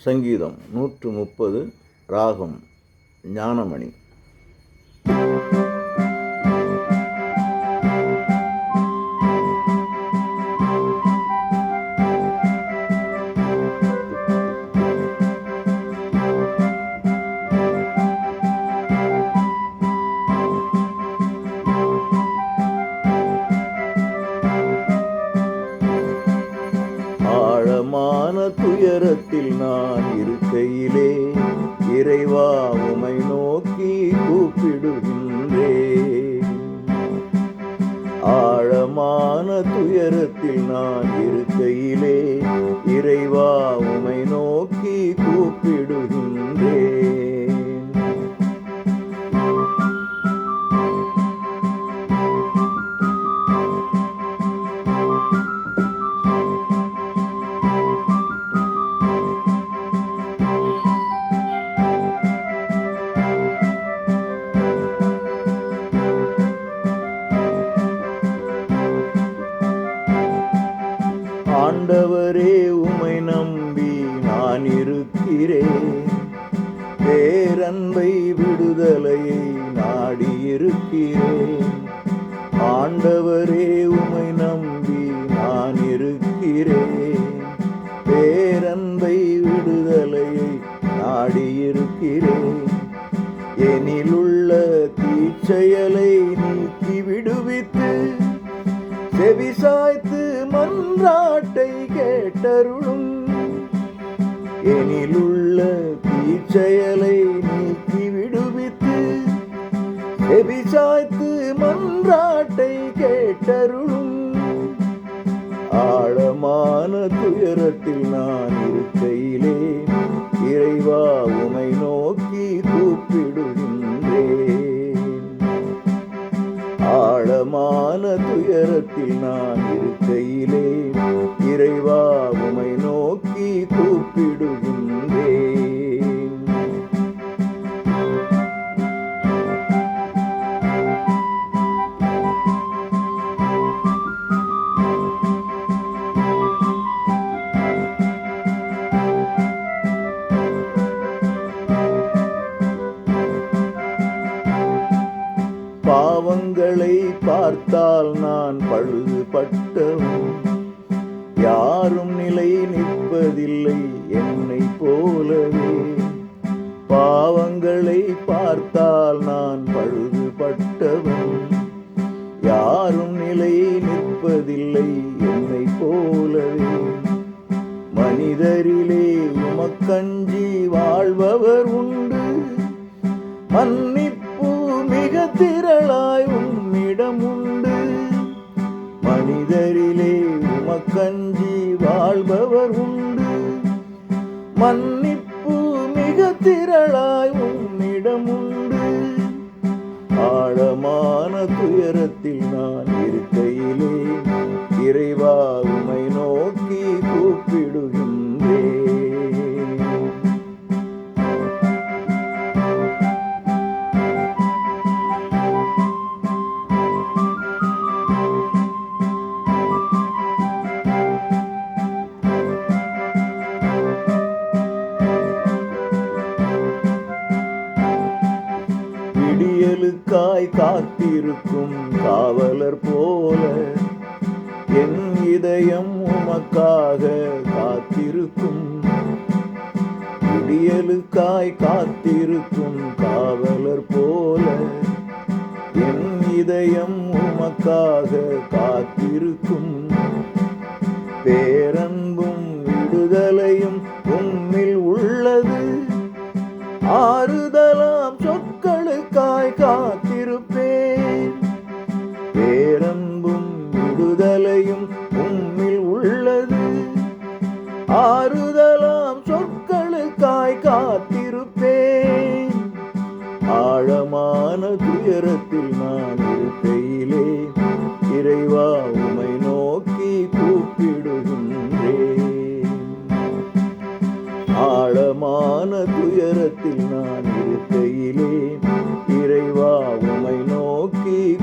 சங்கீதம் நூற்று முப்பது ராகம் ஞானமணி. ஆழமான துயரத்தில் நான் இருக்கையிலே இறைவா உமை நோக்கி கூப்பிடுகின்றே ஆழமான துயரத்தில் நான் இருக்கையிலே இறைவா உமை நோக்கி கூப்பிடு நான் இருக்கிறேன் பேரன்பை விடுதலையை நாடி இருக்கிறேன் ஆண்டவரே உமை நம்பி நான் இருக்கிறேன் பேரன்பை விடுதலையை நாடி இருக்கிறேன் எனிலுள்ள தீச்செயலை நீக்கி விடுவித்து செவிசாய்த்து மன்றாட்டை கேட்டருளும் எனிலுள்ள தீச்செயலை நீக்கி விடுவித்து செவிசாய்த்து மன்றாட்டை கேட்டருளும். ஆழமான துயரத்தில் நான் இருக்கையிலே இறைவா உமை நோ பார்த்தால் நான் பழுதுபட்டவன். யாரும் நிலை நிற்பதில்லை என்னை போலவே. பாவங்களை பார்த்தால் நான் பழுதுபட்டவன். யாரும் நிலை நிற்பதில்லை என்னை போலவே. மனிதரிலே உமக்கஞ்சி வாழ்பவர் உண்டு. மன்னிப்பு மனிதரிலே உமக்கஞ்சி வாழ்பவர் உண்டு. மன்னிப்பு மிக திரளாய் உன்னிடம் உண்டு. ஆழமான துயரத்தில் நான் இருக்கையிலே இறைவா உமை நோக்கி கூப்பிடுகின்றேன். விடியலுக்காய் காத்திருக்கும் காவலர் போல என் இதயம் உமக்காக காத்திருக்கும். விடியலுக்காய் காத்திருக்கும் காவலர் போல என் இதயம் உமக்காக காத்திருக்கும். பேரன்பும் விடுதலையும் உம்மில் உள்ளது. ஆறு நிலையும் உம்மில் உள்ளது. ஆறுதலாம் சொற்களுக்காய் காத்திருப்பேன். ஆழமான துயரத்தில் நான் இருக்கையிலே இறைவா உமை நோக்கி கூப்பிடுகின்றேன். ஆழமான துயரத்தில் நான் இருக்கையிலே இறைவா உமை நோக்கி